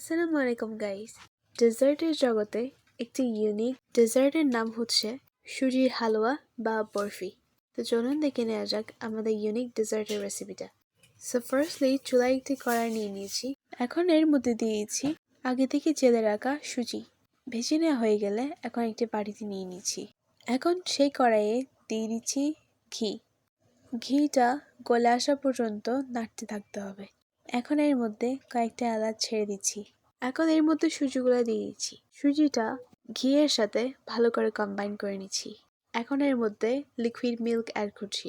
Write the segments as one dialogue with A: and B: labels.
A: আসসালামু আলাইকুম গাইস ডেজার্টের জগতে একটি ইউনিক ডেজার্টের নাম হচ্ছে সুজির হালুয়া বা বরফি। তো চলুন দেখে নেওয়া যাক আমাদের ইউনিক ডেজার্টের রেসিপিটা সো ফার্স্টলি চুলায় একটি কড়াই নিয়ে নিয়েছি। এখন এর মধ্যে দিয়েছি আগে থেকে চেলে রাখা সুজি। ভেজে নেওয়া হয়ে গেলে এখন একটি বাড়িতে নিয়ে নিচ্ছি। এখন সেই কড়াইয়ে দিয়ে দিচ্ছি ঘি। ঘিটা গলে আসা পর্যন্ত নাড়তে থাকতে হবে। এখন এর মধ্যে কয়েকটা এলাচ ছেড়ে দিচ্ছি। এখন এর মধ্যে সুজিগুলো দিয়ে দিচ্ছি। সুজিটা ঘিয়ের সাথে ভালো করে কম্বাইন করে নিচ্ছি। এখন এর মধ্যে লিকুইড মিল্ক অ্যাড করছি।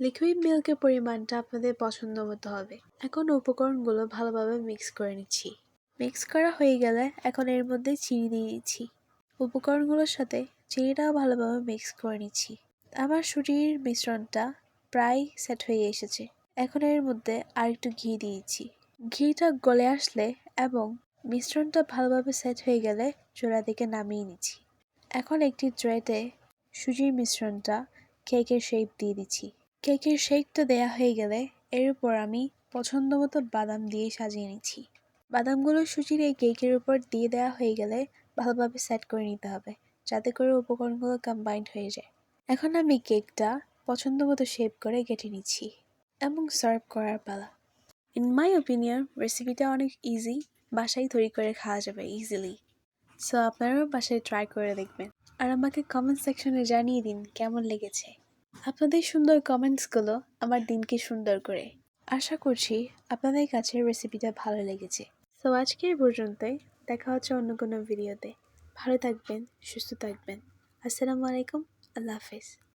A: লিকুইড মিল্কের পরিমাণটা আপনাদের পছন্দ মতো হবে। এখন উপকরণগুলো ভালোভাবে মিক্স করে নিচ্ছি। মিক্স করা হয়ে গেলে এখন এর মধ্যে চিনি দিয়ে দিচ্ছি। উপকরণগুলোর সাথে চিনিটাও ভালোভাবে মিক্স করে নিচ্ছি। আমার সুজির মিশ্রণটা প্রায় সেট হয়ে এসেছে। এখন এর মধ্যে আর একটু ঘি দিয়েছি। ঘিটা গলে আসলে এবং মিশ্রণটা ভালোভাবে সেট হয়ে গেলে চোলা থেকে নামিয়ে নিচ্ছি। এখন একটি ট্রেতে সুজির মিশ্রণটা কেকের শেপ দিয়ে দিচ্ছি। কেকের শেপটা দেয়া হয়ে গেলে এর উপর আমি পছন্দ মতো বাদাম দিয়ে সাজিয়ে নিচ্ছি। বাদামগুলো সুজির এই কেকের উপর দিয়ে দেওয়া হয়ে গেলে ভালোভাবে সেট করে নিতে হবে, যাতে করে উপকরণগুলো কম্বাইন্ড হয়ে যায়। এখন আমি কেকটা পছন্দ মতো শেপ করে কেটে নিচ্ছি। এবং সার্ভ করার পালা। ইন মাই ওপিনিয়ন রেসিপিটা অনেক ইজি বাসায় তৈরি করে খাওয়া যাবে ইজিলি সো আপনারাও বাসায় ট্রাই করে দেখবেন। আর আমাকে কমেন্ট সেকশনে জানিয়ে দিন কেমন লেগেছে। আপনাদের সুন্দর কমেন্টসগুলো আমার দিনকে সুন্দর করে। আশা করছি আপনাদের কাছে রেসিপিটা ভালো লেগেছে। সো আজকে এই পর্যন্তই। দেখা হচ্ছে অন্য কোনো ভিডিওতে ভালো থাকবেন, সুস্থ থাকবেন। আসসালামু আলাইকুম। আল্লাহ হাফেজ।